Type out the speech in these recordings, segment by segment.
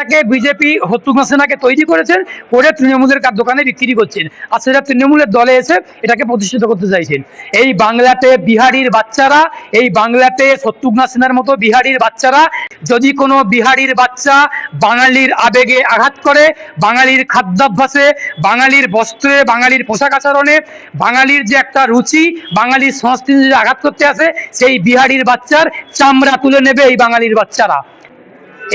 তাকে বিজেপি হত্যুমা সেনাকে তৈরি করেছেন, করে তৃণমূলের কার দোকানে বিক্রি করছেন। আর সেটা তৃণমূলের দলে এসে এটাকে প্রতিষ্ঠিত করতে চাইছেন। এই বাংলাতে বিহারির বাচ্চারা, এই বাংলাতে শত্রুঘ্না সেনার মতো বিহারির বাচ্চারা, যদি কোনো বিহারির বাচ্চা বাঙালির আবেগে আঘাত করে, বাঙালির খাদ্যাভ্যাসে, বাঙালির বস্ত্রে, বাঙালির পোশাক আচরণে, বাঙালির যে একটা রুচি, বাঙালির সংস্কৃতিতে আঘাত করতে আসে, সেই বিহারির বাচ্চার চামড়া তুলে নেবে এই বাঙালির বাচ্চারা।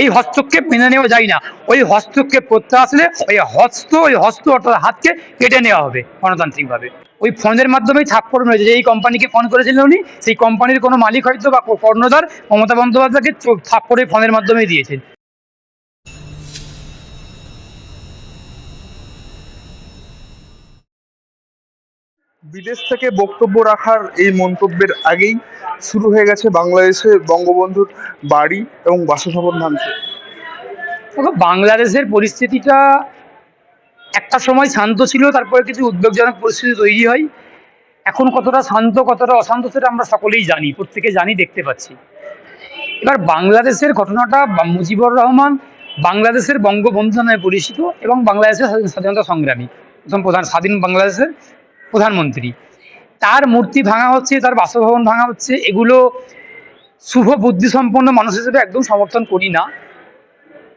এই হস্তক্ষেপ মেনে নেওয়া যায় না। ওই হস্তক্ষেপ করতে আসলে ওই হস্ত ওই হস্ত অর্থাৎ হাতকে কেটে নেওয়া হবে গণতান্ত্রিকভাবে। ওই ফোনের মাধ্যমেই থাপ্পড় মেরেছে যে এই কোম্পানিকে ফোন করেছিলেন উনি, সেই কোম্পানির কোনো মালিক হয়তো বা কর্ণধার মমতা বন্দ্যোপাধ্যায়কে থাপ্পড় ফোনের মাধ্যমেই দিয়েছেন। বিদেশ থেকে বক্তব্য রাখার এই মন্তব্যের আগেই শুরু হয়ে গেছে বাংলাদেশে বঙ্গবন্ধুর বাড়ি এবং বাসভবন ভাঙচুর। বাংলাদেশের পরিস্থিতিটা একটা সময় শান্ত ছিল, তারপরে কিছু উদ্বেগজনক পরিস্থিতি তৈরি হয়। এখন কতটা শান্ত, কতটা অশান্ত সেটা আমরা সকলেই জানি, প্রত্যেকে জানি, দেখতে পাচ্ছি। এবার বাংলাদেশের ঘটনাটা, মুজিবুর রহমান বাংলাদেশের বঙ্গবন্ধু নামে পরিচিত এবং বাংলাদেশের স্বাধীনতা সংগ্রামী, প্রথম প্রধান, স্বাধীন বাংলাদেশের প্রধানমন্ত্রী। তার মূর্তি ভাঙা হচ্ছে, তার বাসভবন ভাঙা হচ্ছে, এগুলো শুভ বুদ্ধিসম্পন্ন মানুষ হিসেবে একদম সমর্থন করি না।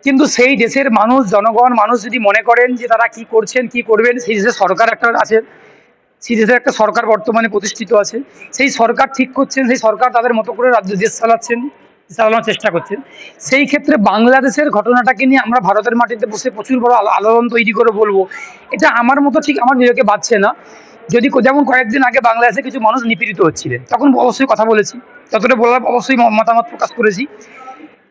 কিন্তু সেই দেশের মানুষ, জনগণ, মানুষ যদি মনে করেন যে তারা কি করছেন, কি করবেন, সেই দেশের সরকার একটা আছে, সেই দেশের একটা সরকার বর্তমানে প্রতিষ্ঠিত আছে। সেই সরকার ঠিক করছেন, সেই সরকার তাদের মতো করে রাজ্য দেশ চালাচ্ছেন, চালানোর চেষ্টা করছেন। সেই ক্ষেত্রে বাংলাদেশের ঘটনাটাকে নিয়ে আমরা ভারতের মাটিতে বসে প্রচুর বড় আলো- আলোড়ন তৈরি করে বলব। এটা আমার মতো ঠিক আমার বিবেকে বাঁচছে না। যদি যেমন কয়েকদিন আগে বাংলাদেশে কিছু মানুষ নিপীড়িত হচ্ছিলেন তখন অবশ্যই কথা বলেছি। ততটা বলার অবশ্যই মতামত প্রকাশ করেছি।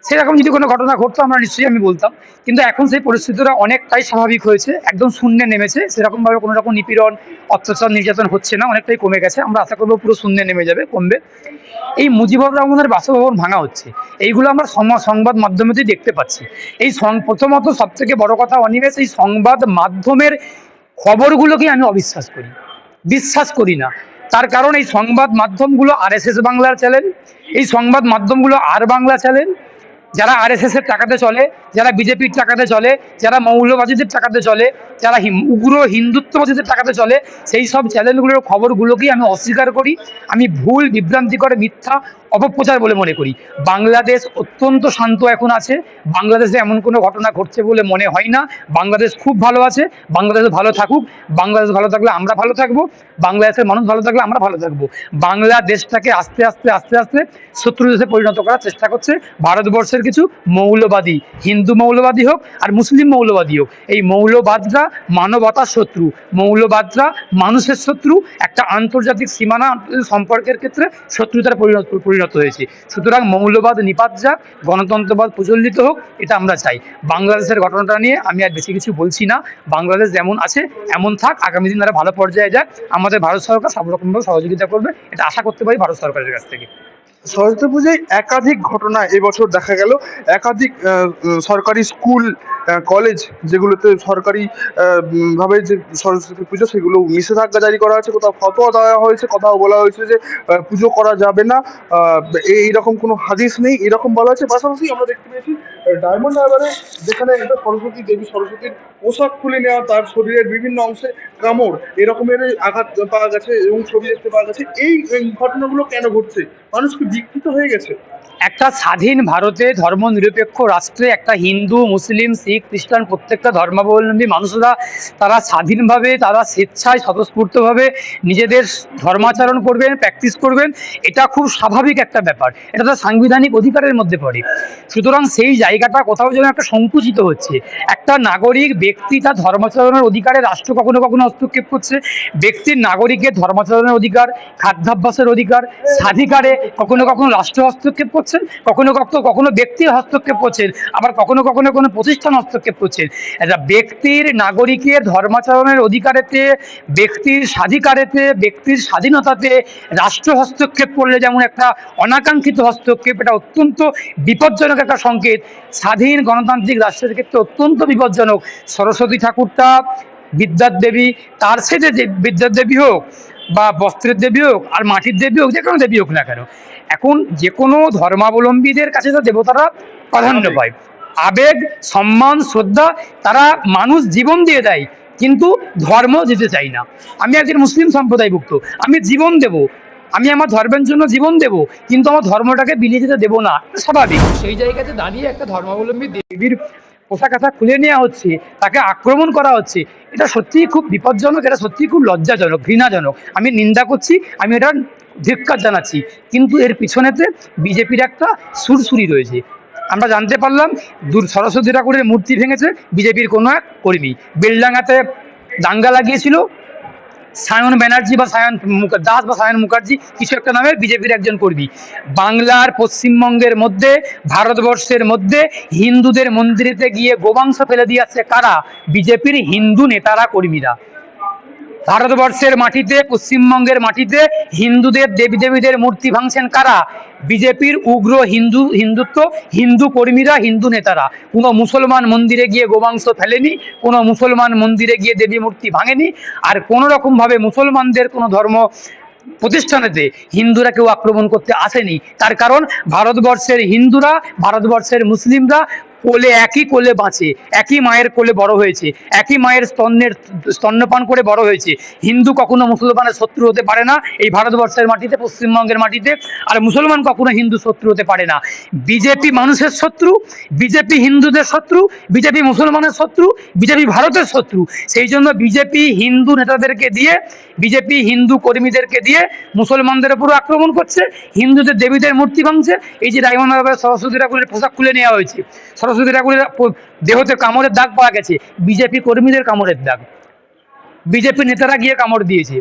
সেরকম যদি কোনো ঘটনা ঘটতো, আমরা নিশ্চয়ই আমি বলতাম। কিন্তু এখন সেই পরিস্থিতিটা অনেকটাই স্বাভাবিক হয়েছে। একদম শূন্যে নেমেছে। সেরকমভাবে কোনো রকম নিপীড়ন, অত্যাচার, নির্যাতন হচ্ছে না। অনেকটাই কমে গেছে। আমরা আশা করব পুরো শূন্যে নেমে যাবে, কমবে। এই মুজিবুর রহমানের বাসভবন ভাঙা হচ্ছে। এইগুলো আমরা সংবাদ মাধ্যমেতেই দেখতে পাচ্ছি। এই প্রথমত সব থেকে বড় কথা অনিমেষ, এই সংবাদ মাধ্যমের খবরগুলোকেই আমি অবিশ্বাস করি। বিশ্বাস করি না। তার কারণ এই সংবাদ মাধ্যমগুলো আরএসএস বাংলার চ্যানেল, এই সংবাদ মাধ্যমগুলো আর বাংলা চ্যানেল, যারা আর এর টাকাতে চলে, যারা বিজেপির টাকাতে চলে, যারা মৌলবাদীদের টাকাতে চলে, যারা উগ্র হিন্দুত্ববাদীদের টাকাতে চলে, সেই সব চ্যানেলগুলোর খবরগুলোকেই আমি অস্বীকার করি। আমি ভুল বিভ্রান্তিকর মিথ্যা অপপ্রচার বলে মনে করি। বাংলাদেশ অত্যন্ত শান্ত এখন আছে। বাংলাদেশে এমন কোনো ঘটনা ঘটছে বলে মনে হয় না। বাংলাদেশ খুব ভালো আছে। বাংলাদেশ ভালো থাকুক। বাংলাদেশ ভালো থাকলে আমরা ভালো থাকব। বাংলাদেশের মানুষ ভালো থাকলে আমরা ভালো থাকব। বাংলাদেশটাকে আস্তে আস্তে আস্তে আস্তে শত্রু দেশে পরিণত করার চেষ্টা করছে ভারতবর্ষের কিছু মৌলবাদী। হিন্দু মৌলবাদী হোক আর মুসলিম মৌলবাদী হোক। এই মৌলবাদরা মানবতার শত্রু। মৌলবাদরা মানুষের শত্রু। একটা আন্তর্জাতিক সীমানা সম্পর্কের ক্ষেত্রে শত্রুতার পরিণত পরিণত হয়েছে। সুতরাং মৌলবাদ, নিপাত যাক গণতন্ত্রবাদ প্রচলিত হোক, এটা আমরা চাই। বাংলাদেশের ঘটনাটা নিয়ে আমি আর বেশি কিছু বলছি না। বাংলাদেশ যেমন আছে, এমন থাক, আগামী দিন তারা ভালো পর্যায়ে যাক। আমাদের ভারত সরকার সব রকমভাবে সহযোগিতা করবে। এটা আশা করতে পারি ভারত সরকারের কাছ থেকে। সরস্বতী পুজোয় একাধিক ঘটনা এবছর দেখা গেল। একাধিক সরকারি স্কুল কলেজ যেগুলোতে সরকারি ভাবে যে সরস্বতী পুজো সেগুলো নিষেধাজ্ঞা জারি করা হয়েছে, কোথাও ফতোয়া দেওয়া হয়েছে, কোথাও বলা হয়েছে যে পুজো করা যাবে না। এই- এইরকম কোনো হাদিস নেই এরকম বলা হয়েছে। পাশাপাশি আমরা দেখতে পেয়েছি ডায়মন্ড হারবারে যেখানে একটা সরস্বতী দেবী সরস্বতীর পোশাক খুলে নেওয়া, তার শরীরের বিভিন্ন অংশে কামড়, এরকমের আঘাত পাওয়া গেছে এবং ছবি দেখতে পাওয়া গেছে। এই ঘটনাগুলো কেন ঘটছে? মানুষ কি বিকৃত হয়ে গেছে। একটা স্বাধীন ভারতে ধর্মনিরপেক্ষ রাষ্ট্রে একটা হিন্দু, মুসলিম, শিখ, খ্রিস্টান প্রত্যেকটা ধর্মাবলম্বী মানুষরা তারা স্বাধীনভাবে, তারা স্বেচ্ছায় স্বতঃস্ফূর্তভাবে নিজেদের ধর্মাচরণ করবেন, প্র্যাকটিস করবেন। এটা খুব স্বাভাবিক একটা ব্যাপার। এটা তার সাংবিধানিক অধিকারের মধ্যে পড়ে। সুতরাং সেই জায়গাটা কোথাও যেন একটা সংকুচিত হচ্ছে। একটা নাগরিক, ব্যক্তি তার ধর্মাচরণের অধিকারে, রাষ্ট্র কখনো কখনো হস্তক্ষেপ করছে। ব্যক্তির নাগরিকের ধর্মাচরণের অধিকার, খাদ্যাভ্যাসের অধিকার, স্বাধিকারে কখনো কখনো রাষ্ট্র হস্তক্ষেপ করছেন, কখনো কখনো কখনো ব্যক্তির হস্তক্ষেপ করছেন, আবার কখনো কখনো কোনো প্রতিষ্ঠান হস্তক্ষেপ করছেন। একটা ব্যক্তির নাগরিকের ধর্মাচরণের অধিকারেতে, ব্যক্তির স্বাধিকারেতে, ব্যক্তির স্বাধীনতাতে রাষ্ট্র হস্তক্ষেপ করলে যেমন একটা অনাকাঙ্ক্ষিত হস্তক্ষেপ, এটা অত্যন্ত বিপজ্জনক একটা সংকেত। স্বাধীন গণতান্ত্রিক রাষ্ট্রের ক্ষেত্রে অত্যন্ত বিপজ্জনক। সরস্বতী ঠাকুরটা, বিদ্যার দেবী, তার সেজে যে বিদ্যার দেবী হোক বা বস্ত্রের দেবী হোক আর মাটির দেবী হোক যে কোনো দেবী হোক না কেন এখন যে কোনো ধর্মাবলম্বীদের কাছে তো দেবতারা প্রাধান্য পায়। আবেগ সম্মান শ্রদ্ধা তারা মানুষ জীবন দিয়ে দেয় কিন্তু ধর্ম দিতে চাই না। আমি একজন মুসলিম সম্প্রদায়ভুক্ত আমি জীবন দেব আমি আমার ধর্মের জন্য জীবন দেব কিন্তু আমার ধর্মটাকে বিলিয়ে যেতে দেবো না। স্বাভাবিক। সেই জায়গাতে দাঁড়িয়ে একটা ধর্মাবলম্বী দেবীর পোশাক আশাক খুলে নেওয়া হচ্ছে, তাকে আক্রমণ করা হচ্ছে। এটা সত্যিই খুব বিপজ্জনক, এটা সত্যিই খুব লজ্জাজনক, ঘৃণাজনক। আমি নিন্দা করছি, আমি এটা ধিক্কার জানাচ্ছি। কিন্তু এর পিছনেতে বিজেপির একটা সুরসুরি রয়েছে। আমরা জানতে পারলাম, দূর সরস্বতী ঠাকুরের মূর্তি ভেঙেছে বিজেপির কোনো এক কর্মী। বেলডাঙ্গাতে দাঙ্গা লাগিয়েছিল সায়ন ব্যানার্জি বা সায়ন দাস বা সায়ন মুখার্জি কিছু একটা নামে বিজেপির একজন কর্মী। বাংলার পশ্চিমবঙ্গের মধ্যে, ভারতবর্ষের মধ্যে, হিন্দুদের মন্দিরেতে গিয়ে গোবাংশ ফেলে দিয়ে আসছে কারা? বিজেপির হিন্দু নেতারা, কর্মীরা। ভারতবর্ষের মাটিতে, পশ্চিমবঙ্গের মাটিতে হিন্দুদের, দেবী দেবীদের মূর্তি ভাঙছেন কারা? বিজেপির উগ্র হিন্দু, হিন্দুত্ব, হিন্দু কর্মীরা, হিন্দু নেতারা। কোনো মুসলমান মন্দিরে গিয়ে গোমাংস ফেলেনি, কোনো মুসলমান মন্দিরে গিয়ে দেবী মূর্তি ভাঙেনি, আর কোনো রকমভাবে মুসলমানদের কোনো ধর্ম প্রতিষ্ঠানেতে হিন্দুরা কেউ আক্রমণ করতে আসেনি। তার কারণ ভারতবর্ষের হিন্দুরা, ভারতবর্ষের মুসলিমরা কোলে, একই কোলে বাঁচে, একই মায়ের কোলে বড় হয়েছে, একই মায়ের স্তন্যের, স্তন্যপান করে বড় হয়েছে। হিন্দু কখনো মুসলমানের শত্রু হতে পারে না এই ভারতবর্ষের মাটিতে, পশ্চিমবঙ্গের মাটিতে। আর মুসলমান কখনো হিন্দু শত্রু হতে পারে না। বিজেপি মানুষের শত্রু, বিজেপি হিন্দুদের শত্রু, বিজেপি মুসলমানের শত্রু, বিজেপি ভারতের শত্রু। সেই জন্য বিজেপি হিন্দু নেতাদেরকে দিয়ে, বিজেপি হিন্দু কর্মীদেরকে দিয়ে মুসলমানদের উপর আক্রমণ করছে। হিন্দুদের দেবীদের মূর্তি ভাঙছে। এই যে হারবারে সরস্বতী ঠাকুরের পোশাক খুলে নেওয়া হয়েছে। সরস্বতী ঠাকুরের দেহতে কামড়ের দাগ পাওয়া গেছে। বিজেপি কর্মীদের কামড়ের দাগ। বিজেপি নেতারা গিয়ে কামড় দিয়েছে।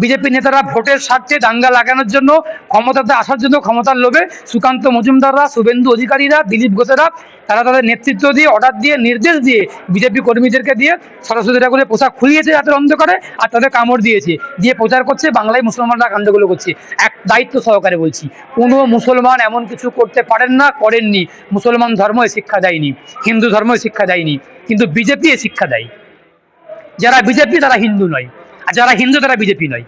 বিজেপি নেতারা ভোটের স্বার্থে দাঙ্গা লাগানোর জন্য, ক্ষমতাতে আসার জন্য ক্ষমতার লোভে সুকান্ত মজুমদাররা, শুভেন্দু অধিকারীরা, দিলীপ ঘোষেরা, তারা তাদের নেতৃত্ব দিয়ে, অর্ডার দিয়ে, নির্দেশ দিয়ে বিজেপি কর্মীদেরকে দিয়ে সরস্বতী ঠাকুরের পোশাক খুলিয়েছে রাতের অন্ধকারে আর তাদের কামড় দিয়েছে। দিয়ে প্রচার করছে, বাংলায় মুসলমানরা কাণ্ডগুলো করছে। এক দায়িত্ব সহকারে বলছি, কোনো মুসলমান এমন কিছু করতে পারেন না, করেননি। মুসলমান ধর্ম শিক্ষা দেয়নি, হিন্দু ধর্ম শিক্ষা দেয়নি, কিন্তু বিজেপি শিক্ষা দেয়। যারা বিজেপি, তারা হিন্দু নয়। আর যারা হিন্দু তারা বিজেপি নয়।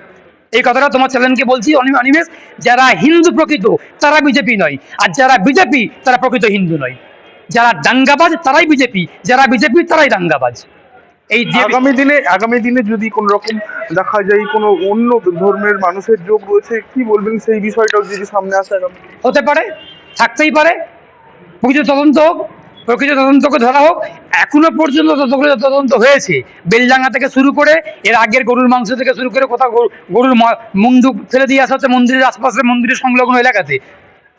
এই কথাটা তোমার চ্যানেলকে বলছি অনি- অনিমেষ যারা হিন্দু প্রকৃত তারা বিজেপি নয়। আর যারা বিজেপি তারা প্রকৃত হিন্দু নয়। যারা দাঙ্গাবাজ তারাই বিজেপি। যারা বিজেপি তারাই দাঙ্গাবাজ। এই আগামী দিনে আগামী দিনে যদি কোন রকম দেখা যায় কোনো অন্য ধর্মের মানুষের যোগ রয়েছে কি বলবেন সেই বিষয়টাও যদি সামনে আসে হতে পারে থাকতেই পারে। প্রকৃত তদন্ত হোক প্রকৃত তদন্তকে ধরা হোক, এখনও পর্যন্ত ততগুলো তদন্ত হয়েছে, বেলডাঙ্গা থেকে শুরু করে, এর আগের গরুর মাংস থেকে শুরু করে কোথাও গরুর মুন্ডু ফেলে দিয়ে আসা হচ্ছে, মন্দিরের আশপাশে মন্দিরের সংলগ্ন এলাকাতে।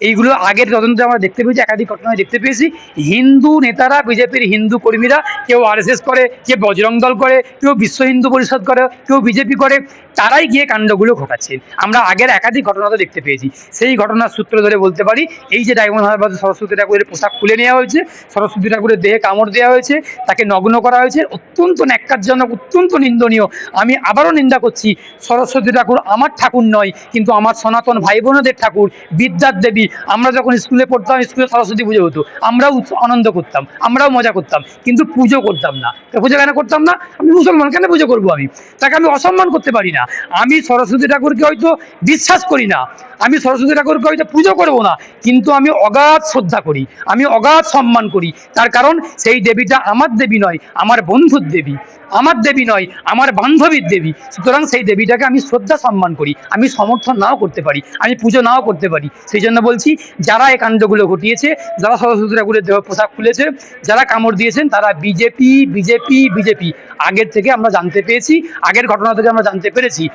এইগুলো আগের তদন্তে আমরা দেখতে পেয়েছি, একাধিক ঘটনায় দেখতে পেয়েছি। হিন্দু নেতারা, বিজেপির হিন্দু কর্মীরা, কেউ আরএসএস করে, কেউ বজরং দল করে, কেউ বিশ্ব হিন্দু পরিষদ করে, কেউ বিজেপি করে, তারাই গিয়ে কাণ্ডগুলো ঘটাচ্ছেন। আমরা আগের একাধিক ঘটনা তো দেখতে পেয়েছি। সেই ঘটনার সূত্র ধরে বলতে পারি, এই যে ডায়মন্ড হারবারে সরস্বতী ঠাকুরের পোশাক খুলে নেওয়া হয়েছে, সরস্বতী ঠাকুরের দেহে কামড় দেওয়া হয়েছে, তাকে নগ্ন করা হয়েছে, অত্যন্ত ন্যাক্কারজনক, অত্যন্ত নিন্দনীয়। আমি আবারও নিন্দা করছি, সরস্বতী ঠাকুর আমার ঠাকুর নয়, কিন্তু আমার সনাতন ভাই বোনদের ঠাকুর, বিদ্যার দেবী আমরা যখন স্কুলে পড়তাম, স্কুলে সরস্বতী পুজো হতো। আমরাও আনন্দ করতাম, আমরাও মজা করতাম, কিন্তু পুজো করতাম না। পুজো কেন করতাম না? আমি মুসলমান, কেন পুজো করব আমি? তাকে আমি অসম্মান করতে পারি না। আমি সরস্বতী ঠাকুরকে হয়তো বিশ্বাস করি না। আমি সরস্বতী ঠাকুরকে হয়তো পুজো করব না, কিন্তু আমি অগাধ শ্রদ্ধা করি, আমি অগাধ সম্মান করি। তার কারণ সেই দেবীটা আমার দেবী নয়, আমার বন্ধুর দেবী। আমার দেবী নয়, আমার বান্ধবীর দেবী। সুতরাং সেই দেবীটাকে আমি শ্রদ্ধা সম্মান করি, আমি সমর্থন নাও করতে পারি, আমি পুজো নাও করতে পারি। সেই জন্য বলছি, যারা এই কাণ্ডগুলো ঘটিয়েছে, যারা সরস্বতী ঠাকুরের দেহ পোশাক খুলেছে, যারা কামড় দিয়েছেন, তারা বিজেপি বিজেপি বিজেপি। আগের থেকে আমরা জানতে পেরেছি, আগের ঘটনা থেকে আমরা জানতে পেরেছি।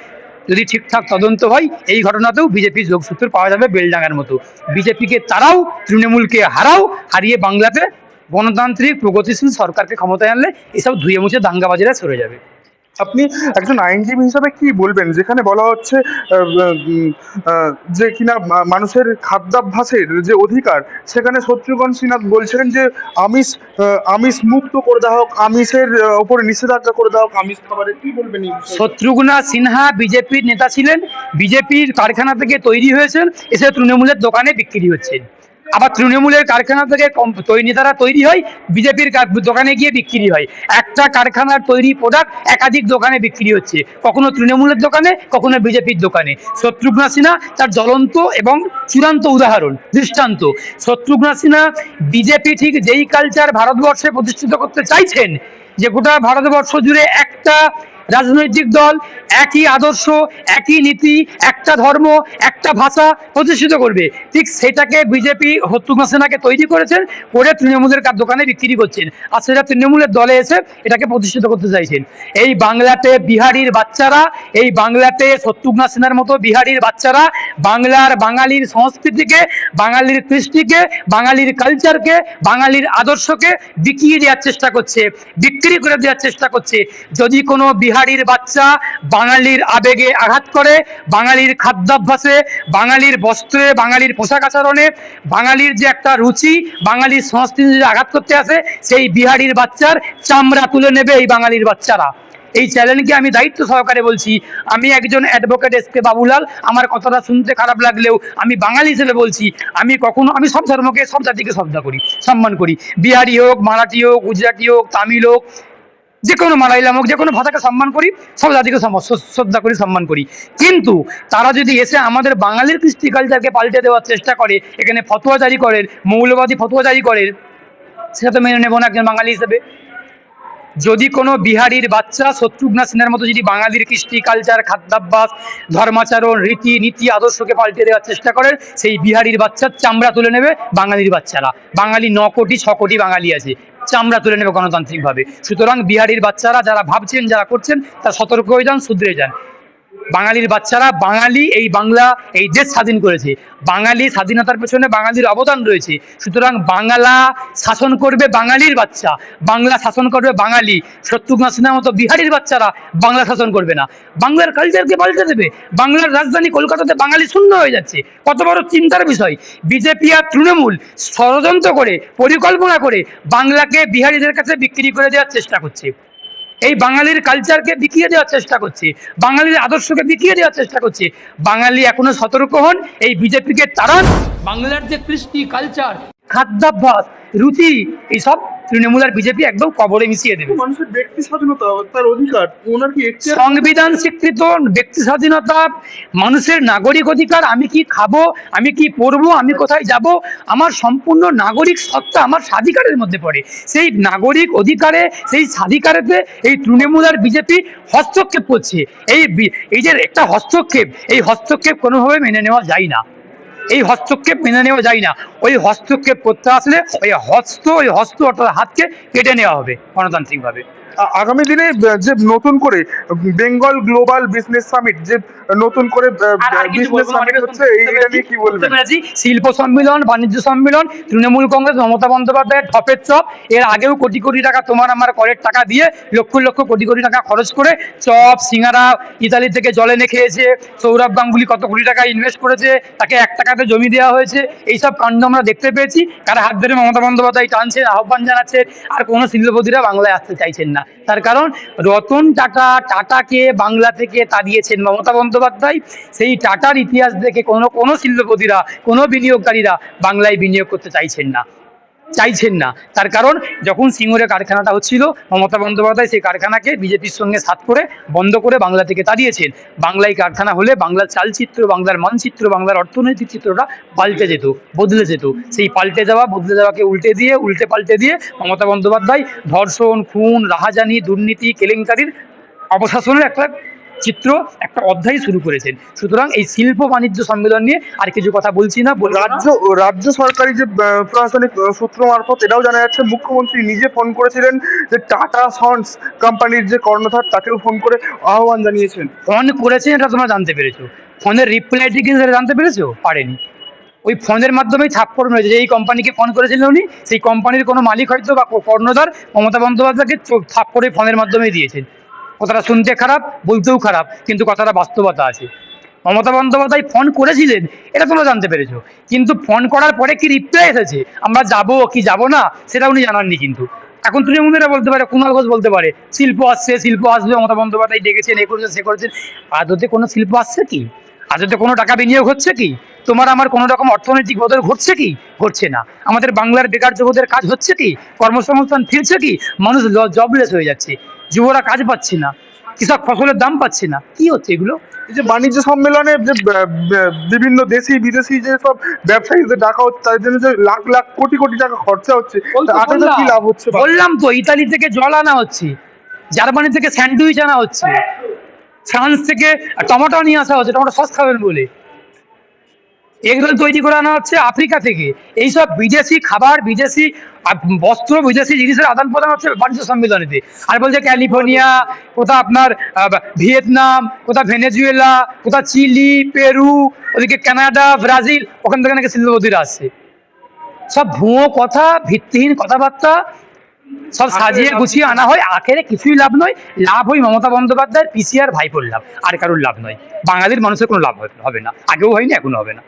যদি ঠিকঠাক তদন্ত হয়, এই ঘটনাতেও বিজেপির যোগসূত্র পাওয়া যাবে বেলডাঙ্গার মতো। বিজেপিকে তারাও তৃণমূলকে হারাও, হারিয়ে বাংলাতে গণতান্ত্রিক প্রগতিশীল সরকারকে ক্ষমতায় আনলে এসব ধুয়ে মুছে দাঙ্গাবাজিরা সরে যাবে। আপনি একজন আইনজীবী হিসাবে কি বলবেন? যেখানে বলা হচ্ছে যে কিনা মানুষের খাদ্যাভ্যাসের যে অধিকার সেখানে শত্রুঘ্ন সিনহা বলছেন যে আমিষ আমিষ মুক্ত করে দেওয়া হোক আমিষের ওপরে নিষেধাজ্ঞা করে দেওয়া হোক আমিষ খাবারে কি বলবেন শত্রুঘ্না সিনহা বিজেপির নেতা ছিলেন। বিজেপির কারখানা থেকে তৈরি হয়েছেন এসে তৃণমূলের দোকানে বিক্রি হচ্ছেন আবার তৃণমূলের কারখানা থেকে নেতারা তৈরি হয়, বিজেপির দোকানে গিয়ে বিক্রি হয়। একটা কারখানার তৈরি প্রোডাক্ট একাধিক দোকানে বিক্রি হচ্ছে। কখনো তৃণমূলের দোকানে, কখনো বিজেপির দোকানে। শত্রুঘ্ন সিনহা তার জ্বলন্ত এবং চূড়ান্ত উদাহরণ, দৃষ্টান্ত। শত্রুঘ্ন সিনহা বিজেপি ঠিক যেই কালচার ভারতবর্ষে প্রতিষ্ঠিত করতে চাইছেন, যে গোটা ভারতবর্ষ জুড়ে একটা রাজনৈতিক দল, একই আদর্শ, একই নীতি, একটা ধর্ম, একটা ভাষা প্রতিষ্ঠিত করবে। ঠিক সেটাকে বিজেপি শত্রুঘ্ন সেনাকে তৈরি করেছেন, করে তৃণমূলের কার দোকানে বিক্রি করছেন। আর সেটা তৃণমূলের দলে এসে এটাকে প্রতিষ্ঠিত করতে চাইছেন। এই বাংলাতে বিহারির বাচ্চারা, এই বাংলাতে শত্রুঘ্ন সেনার মতো বিহারির বাচ্চারা, বাংলার বাঙালির সংস্কৃতিকে, বাঙালির কৃষ্টিকে, বাঙালির কালচারকে বাঙালির আদর্শকে বিকিয়ে দেওয়ার চেষ্টা করছে, বিক্রি করে দেওয়ার চেষ্টা করছে। যদি কোনো বিহারির বাচ্চা বাঙালির আবেগে আঘাত করে, বাঙালির খাদ্যাভ্যাসে, বাঙালির বস্ত্রে, বাঙালির পোশাক আচরণে, বাঙালির যে একটা রুচি, বাঙালির সংস্কৃতিতে আঘাত করতে আসে, সেই বিহারির বাচ্চার চামড়া তুলে নেবে এই বাঙালির বাচ্চারা। এই চ্যালেঞ্জকে আমি দায়িত্ব সহকারে বলছি। আমি একজন অ্যাডভোকেট এস কে বাবুলাল। আমার কথাটা শুনতে খারাপ লাগলেও আমি বাঙালি হিসেবে বলছি। আমি কখনো, আমি সব ধর্মকে, সব জাতিকে শ্রদ্ধা করি, সম্মান করি। বিহারি হোক, মারাঠি হোক, গুজরাটি হোক, তামিল হোক যে কোনো মালাইলাম হোক, যে কোনো ভাষাকে সম্মান করি, সব জাতিকে শ্রদ্ধা করি, সম্মান করি। কিন্তু তারা যদি এসে আমাদের বাঙালির কৃষ্টি কালচারকে পাল্টে দেওয়ার চেষ্টা করে, এখানে ফতোয়া জারি করেন, মৌলবাদী ফতোয়া জারি করেন, সেটা তো মেনে নেব না একজন বাঙালি হিসেবে। যদি কোনো বিহারির বাচ্চা শত্রুঘ্ন সিনহার মতো যদি বাঙালির কৃষ্টি কালচার, খাদ্যাভ্যাস, ধর্মাচরণ, রীতি নীতি, আদর্শকে পাল্টে দেওয়ার চেষ্টা করেন, সেই বিহারির বাচ্চার চামড়া তুলে নেবে বাঙালির বাচ্চারা। বাঙালি ন কোটি, ছ কোটি বাঙালি আছে। চামড়া তুলে নেবে গণতান্ত্রিকভাবে। সুতরাং বিহারির বাচ্চারা যারা ভাবছেন, যারা করছেন, তারা সতর্ক হয়ে যান শুধরে যান। বাঙালির বাচ্চারা, বাঙালি এই বাংলা, এই দেশ স্বাধীন করেছে। বাঙালি স্বাধীনতার পেছনে বাঙালির অবদান রয়েছে। সুতরাং বাংলা শাসন করবে বাঙালির বাচ্চা। বাংলা শাসন করবে বাঙালি। শত্রুঘ্ন সিনহার মতো বিহারির বাচ্চারা বাংলা শাসন করবে না। বাংলার কালচারকে পাল্টে দেবে। বাংলার রাজধানী কলকাতাতে বাঙালি শূন্য হয়ে যাচ্ছে। কত বড় চিন্তার বিষয়। বিজেপি আর তৃণমূল ষড়যন্ত্র করে, পরিকল্পনা করে বাংলাকে বিহারিদের কাছে বিক্রি করে দেওয়ার চেষ্টা করছে। এই বাঙালির কালচারকে বিকিয়ে দেওয়ার চেষ্টা করছে। বাঙালির আদর্শকে বিকিয়ে দেওয়ার চেষ্টা করছে। বাঙালি এখনও সতর্ক হন, এই বিজেপিকে তাড়ান। বাংলার যে কৃষ্টি কালচার খাদ্যাভ্যাস রুচি এইসব তৃণমূল আর বিজেপি একদম কবরে মিশিয়ে দেবে। মানুষের ব্যক্তি স্বাধীনতা তার অধিকার ওনার কি সংবিধান স্বীকৃত ব্যক্তি স্বাধীনতা মানুষের নাগরিক অধিকার আমি কি খাব আমি কি পরবো আমি কোথায় যাব আমার সম্পূর্ণ নাগরিক সত্তা আমার স্বাধিকারের মধ্যে পড়ে। সেই নাগরিক অধিকারে সেই স্বাধিকারেতে এই তৃণমূল আর বিজেপি হস্তক্ষেপ করছে। এই এই যে একটা হস্তক্ষেপ এই হস্তক্ষেপ কোনোভাবে মেনে নেওয়া যায় না। এই হস্তক্ষেপ মেনে নেওয়া যায় না। ওই হস্তক্ষেপ করতে আসলে ওই হস্ত ওই হস্ত অর্থাৎ হাতকে কেটে নেওয়া হবে গণতান্ত্রিকভাবে। আগামী দিনে যে নতুন করে বেঙ্গল গ্লোবাল বিজনেস সামিট যে নতুন করে বিজনেস সামিট হচ্ছে এই- শুনতে এটা নিয়ে কি বলবেন? শিল্প সম্মেলন বাণিজ্য সম্মেলন তৃণমূল কংগ্রেস মমতা বন্দ্যোপাধ্যায়ের ঠপের চপ। এর আগেও কোটি কোটি টাকা তোমার আমার করের টাকা দিয়ে লক্ষ লক্ষ কোটি কোটি টাকা খরচ করে চপ সিঙ্গারা ইতালি থেকে জলে এনে খেয়েছে। সৌরভ গাঙ্গুলি কত কোটি টাকা ইনভেস্ট করেছে তাকে এক টাকাতে জমি দেওয়া হয়েছে। এইসব কাণ্ড আমরা দেখতে পেয়েছি। কারা হাত ধরে মমতা বন্দ্যোপাধ্যায় টানছেন আহ্বান জানাচ্ছে আর কোনো শিল্পপতিরা বাংলায় আসতে চাইছেন না। তার কারণ রতন টাটা, টাটাকে বাংলা থেকে তাড়িয়েছেন মমতা বন্দ্যোপাধ্যায়। সেই টাটার ইতিহাস দেখে কোনো কোনো শিল্পপতিরা, কোনো বিনিয়োগকারীরা বাংলায় বিনিয়োগ করতে চাইছেন না। চাইছেন না। তার কারণ যখন সিঙ্গুরে কারখানাটা হচ্ছিল, মমতা বন্দ্যোপাধ্যায় সেই কারখানাকে বিজেপির সঙ্গে সাথ করে বন্ধ করে বাংলা থেকে তাড়িয়েছেন। বাংলায় কারখানা হলে বাংলার চালচিত্র, বাংলার মানচিত্র, বাংলার অর্থনৈতিক চিত্রটা পাল্টে যেত, বদলে যেত। সেই পাল্টে যাওয়া, বদলে যাওয়াকে উল্টে দিয়ে, উল্টে পাল্টে দিয়ে মমতা বন্দ্যোপাধ্যায় ধর্ষণ, খুন, রাহাজানি, দুর্নীতি, কেলেঙ্কারির অবশাসনের একটা চিত্র একটা অধ্যায় শুরু করেছেন। সুতরাং এই শিল্প বাণিজ্য সম্মেলন নিয়ে আর কিছু কথা বলছি না। রাজ্য রাজ্য সরকারি যে প্রশাসনিক সূত্র মারফত এটাও জানা যাচ্ছে মুখ্যমন্ত্রী নিজে ফোন করেছিলেন যে টাটা সন্স কোম্পানির যে কর্ণধার তাকেও ফোন করে আহ্বান জানিয়েছেন। ফোন করেছেন এটা তোমরা জানতে পেরেছ। ফোনের রিপ্লাইটি কি সেটা জানতে পেরেছ? পারেনি। ওই ফোনের মাধ্যমেই ছাপ্পর মেরেছে যে এই কোম্পানিকে ফোন করেছিলেন উনি সেই কোম্পানির কোনো মালিক হয়তো বা কর্ণধার মমতা বন্দ্যোপাধ্যায়কে থাপ্পড়ে ফোনের মাধ্যমে দিয়েছেন। কথাটা শুনতে খারাপ, বলতেও খারাপ, কিন্তু কথাটা বাস্তবতা আছে। মমতা বন্দ্যোপাধ্যায় ফোন করেছিলেন, এটা তোমরা জানতে পেরেছ। কিন্তু ফোন করার পরে কি রিপ্লাই এসেছে? আমরা যাব কি যাব না, সেটা উনি জানাননি কিন্তু। এখন তৃণমূলীরা বলতে পারে কুণাল ঘোষ বলতে পারে, শিল্প আসছে, শিল্প আসবে, মমতা বন্দ্যোপাধ্যায় ডেকেছেন এ করেছেন, সে করেছেন। আদতে কোনো শিল্প আসছে কি? আদতে কোনো টাকা বিনিয়োগ হচ্ছে কি? তোমার আমার কোনো রকম অর্থনৈতিক বদল ঘটছে কি? ঘটছে না। আমাদের বাংলার বেকার যুবদের কাজ হচ্ছে কি? কর্মসংস্থান ফিরছে কি? মানুষ জবলেস হয়ে যাচ্ছে। যুবরা কাজ পাচ্ছে না কৃষক ফসলের দাম পাচ্ছে না কি হচ্ছে এগুলো? এই যে বাণিজ্য সম্মেলনে যে বিভিন্ন দেশি বিদেশি যে সব ব্যবসায়ীদের ডাকা হচ্ছে তাদের জন্য যে লাখ লাখ কোটি কোটি টাকা খরচা হচ্ছে কি লাভ হচ্ছে? বললাম তো ইতালি থেকে জল আনা হচ্ছে জার্মানি থেকে স্যান্ডউইচ আনা হচ্ছে ফ্রান্স থেকে টমেটো নিয়ে আসা হচ্ছে টমেটো সস খাবেন বলে। এগুলো তৈরি করে আনা হচ্ছে আফ্রিকা থেকে। এইসব বিদেশি খাবার বিদেশি বস্ত্র বিদেশি জিনিসের আদান প্রদান হচ্ছে বাণিজ্য সম্মেলনেতে। আর বলছে ক্যালিফোর্নিয়া কোথা আপনার ভিয়েতনাম কোথা ভেনেজুয়েলা কোথা চিলি পেরু ওদিকে কানাডা ব্রাজিল ওখান থেকে নাকি শিল্পপতিরা আসছে সব ভুয়ো কথা ভিত্তিহীন কথাবার্তা সব সাজিয়ে গুছিয়ে আনা হয়। আখেরে কিছুই লাভ নয়। লাভ হয় মমতা বন্দ্যোপাধ্যায়ের পিসিআর ভাইপোর লাভ। আর কারোর লাভ নয়। বাঙালির মানুষের কোনো লাভ হবে না। আগেও হয়নি এখনও হবে না।